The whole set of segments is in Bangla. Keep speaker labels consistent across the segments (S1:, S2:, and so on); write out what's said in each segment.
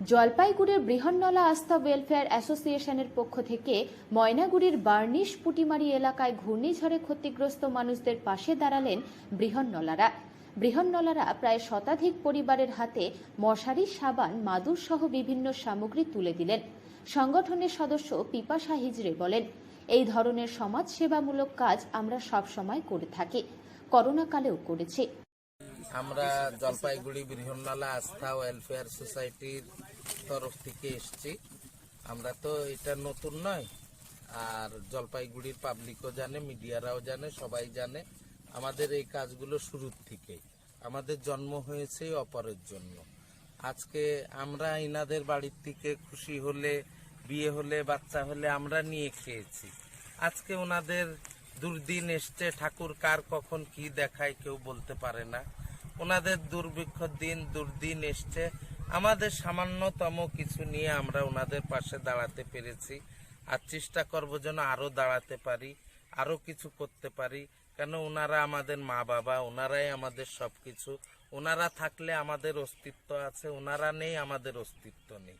S1: জলপাইগুড়ির বৃহন্নলা আস্থা ওয়েলফেয়ার অ্যাসোসিয়েশনের পক্ষ থেকে ময়নাগুড়ির বার্নিশ পুটিমারি এলাকায় ঘূর্ণিঝড়ে ক্ষতিগ্রস্ত মানুষদের পাশে দাঁড়ালেন বৃহন্নলারা। বৃহন্নলারা প্রায় শতাধিক পরিবারের হাতে মশারি, সাবান, মাদুর সহ বিভিন্ন সামগ্রী তুলে দিলেন। সংগঠনের সদস্য পিপাসা হিজড়ে বলেন, এই ধরনের সমাজ সেবামূলক কাজ আমরা সবসময় করে থাকি। করোনাকালেও করেছি।
S2: আমরা জলপাইগুড়ি বৃহন্নলা আস্থা ওয়েলফেয়ার সোসাইটির তরফ থেকে এসছি। আমরা তো এটা নতুন নয়, আর জলপাইগুড়ির পাবলিকও জানে মিডিয়ারাও জানে, সবাই জানে আমাদের এই কাজগুলো শুরুর থেকেই। আমাদের জন্ম হয়েছে অপরের জন্য। আজকে আমরা ইনাদের বাড়ির থেকে খুশি হলে, বিয়ে হলে, বাচ্চা হলে আমরা নিয়ে খেয়েছি। আজকে ওনাদের দুর্দিন এসছে, ঠাকুর কার কখন কি দেখায় কেউ বলতে পারে না। ওনাদের দুর্ভিক্ষ দিন দুর্দিন এসছে আমাদের সামান্যতম কিছু নিয়ে আমরা ওনাদের পাশে দাঁড়াতে পেরেছি। আর চেষ্টা করব যেন আরও দাঁড়াতে পারি আরও কিছু করতে পারি। কেন ওনারা আমাদের মা বাবা ওনারাই আমাদের সবকিছু। ওনারা থাকলে আমাদের অস্তিত্ব আছে ওনারা নেই, আমাদের অস্তিত্ব নেই।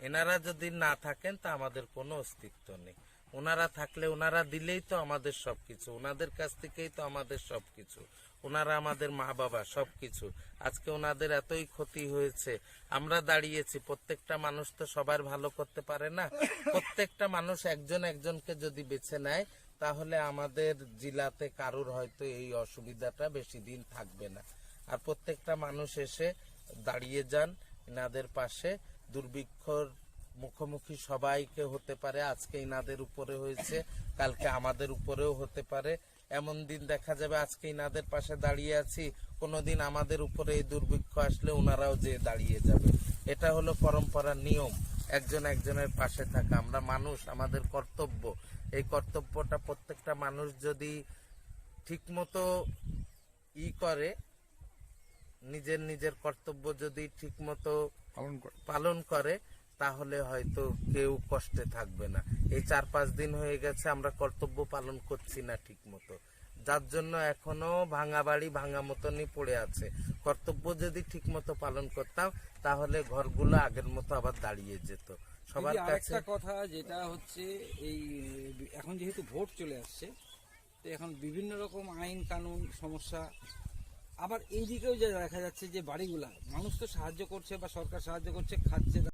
S2: এনারা যদি না থাকেন তা আমাদের কোনো অস্তিত্ব নেই। ওনারা থাকলে ওনারা দিলেই তো আমাদের সবকিছু। ওনাদের কাছ থেকেই তো আমাদের সবকিছু। ওনারা আমাদের মা বাবা সবকিছু। আজকে ওনাদের এতই ক্ষতি হয়েছে। আমরা দাঁড়িয়েছি। প্রত্যেকটা মানুষ তো সবার ভালো করতে পারে না। প্রত্যেকটা মানুষ একজন একজনকে যদি বেছে নেয়, তাহলে আমাদের জেলাতে কারোর হয়তো এই অসুবিধাটা বেশি দিন থাকবে না। আর প্রত্যেকটা মানুষ এসে দাঁড়িয়ে যান, এনাদের পাশে দুর্ভিক্ষর মুখোমুখি সবাইকে হতে পারে আজকে ইনাদের উপরে হয়েছে কালকে আমাদের উপরেও হতে পারে। এমন দিন দেখা যাবে আজকে ইনাদের পাশে দাঁড়িয়ে আছি কোনোদিন আমাদের উপরে এই দুর্ভিক্ষ আসলে ওনারাও যে দাঁড়িয়ে যাবে। এটা হলো পরম্পরার নিয়ম একজন একজনের পাশে থাকা। আমরা মানুষ আমাদের কর্তব্য। এই কর্তব্যটা প্রত্যেকটা মানুষ যদি ঠিকমতো ই করে নিজের নিজের কর্তব্য যদি ঠিকমতো
S3: পালন করে।
S2: পালন করে তাহলে হয়তো কেউ কষ্টে থাকবে না। এই চার পাঁচ দিন হয়ে গেছে আমরা কর্তব্য পালন করছি না ঠিক মতো যার জন্য এখনও ভাঙা বাড়ি ভাঙা মতনই পড়ে আছে। কর্তব্য যদি ঠিক মতো পালন করতাম তাহলে ঘরগুলো আগের মতো আবার দাঁড়িয়ে যেত। সবার কাছে
S4: কথা যেটা হচ্ছে এই এখন যেহেতু ভোট চলে আসছে তো এখন বিভিন্ন রকম আইন কানুন সমস্যা। আবার এই দিকেও যা দেখা যাচ্ছে যে বাড়িগুলা মানুষ তো সাহায্য করছে বা সরকার সাহায্য করছে খাচ্ছে